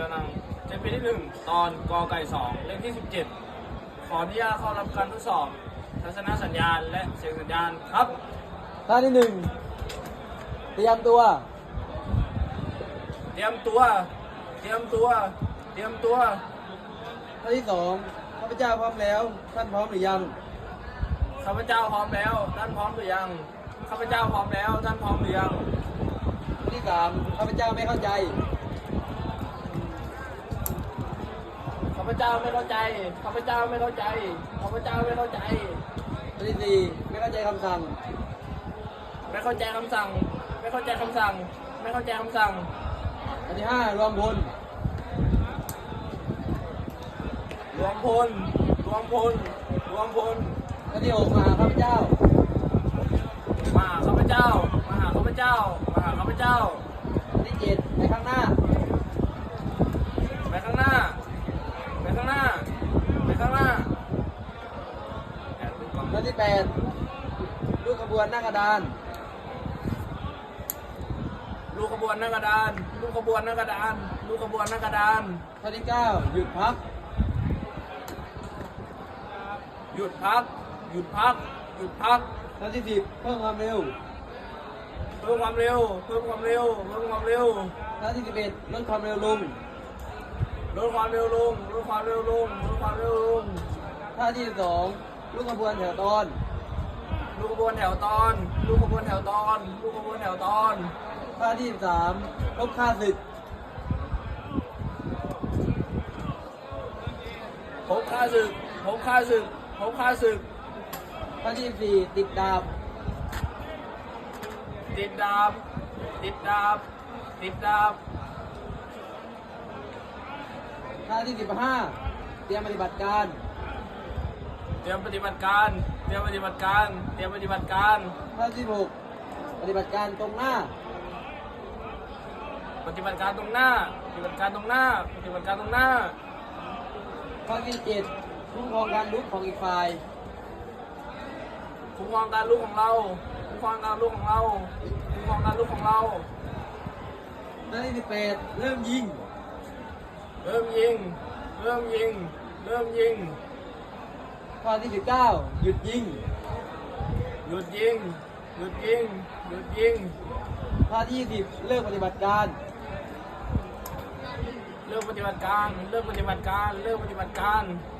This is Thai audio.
ปีที่หนึ่งตอนกอไก่สองเลขที่สิบเจ็ดขออนุญาตเข้ารับการทดสอบ ทัศนสัญญาณและเสียงสัญญาณครับ ท่าที่หนึ่งเตรียมตัว เตรียมตัว เตรียมตัว เตรียมตัว ท่าที่สองข้าพเจ้าพร้อมแล้ว ท่านพร้อมหรือยัง ข้าพเจ้าพร้อมแล้ว ท่านพร้อมหรือยัง ข้าพเจ้าพร้อมแล้ว ท่านพร้อมหรือยัง ท่าที่สามข้าพเจ้าไม่เข้าใจ ข้าพเจ้าไม่เข้าใจ ข้าพเจ้าไม่เข้าใจ ข้าพเจ้าไม่เข้าใจที่สี่ไม่เข้าใจคำสั่ง ไม่เข้าใจคำสั่ง ไม่เข้าใจคำสั่ง ไม่เข้าใจคำสั่งท่าที่ห้ารวมพลรวมพล รวมพล รวมพลท่าที่หกมาหาข้าพเจ้า มาหาข้าพเจ้า มาหาข้าพเจ้า มาหาข้าพเจ้า ท่าที่เจ็ดไปข้างหน้า ไปข้างหน้า ไปข้างหน้า ไปข้างหน้าแอบดูก่อน ที่แปดลูกขบวนหน้ากระดาน ลูกขบวนหน้ากระดาน ลูกขบวนหน้ากระดาน ลูกขบวนหน้ากระดานท่าที่เก้าหยุดพัก หยุดพัก หยุดพัก หยุดพักท่าที่สิบเพิ่มความเร็ว เพิ่มความเร็ว เพิ่มความเร็ว เพิ่มความเร็วท่าที่สิบเอ็ดลดความเร็วลง ลดความเร็วลง ลดความเร็วลง ลดความเร็วลงท่าที่สิบสอง ลูกขบวนแถวตอน ลูกขบวนแถวตอน ลูกขบวนแถวตอน ลูกขบวนแถวตอนท่าที่สามลบค่าศึกพบค่าศึกพบค่าศึกพบค่าศึกท่าที่สี่ติดดาบ ติดดาบ ติดดาบ ติดดาบท่าที่สิบห้าเตรียมปฏิบัติการ เตรียมปฏิบัติการ เตรียมปฏิบัติการ เตรียมปฏิบัติการท่าที่หกปฏิบัติการตรงหน้า ปฏิบัติการตรงหน้า ปฏิบัติการตรงหน้า ปฏิบัติการตรงหน้า ข้อที่เจ็ดคุ้มครองการลุกของอีกฝ่าย คุ้มครองการลุกของเราคุ้มครองการลุกของเราคุ้มครองการลุกของเราท่าที่สิบแปดเริ่มยิง เริ่มยิง เริ่มยิง เริ่มยิง ข้อที่สิบเก้าหยุดยิง หยุดยิง หยุดยิง หยุดยิง ข้อที่ยี่สิบเลิกปฏิบัติการเริ่มปฏิบัติการเริ่มปฏิบัติการเริ่มปฏิบัติการข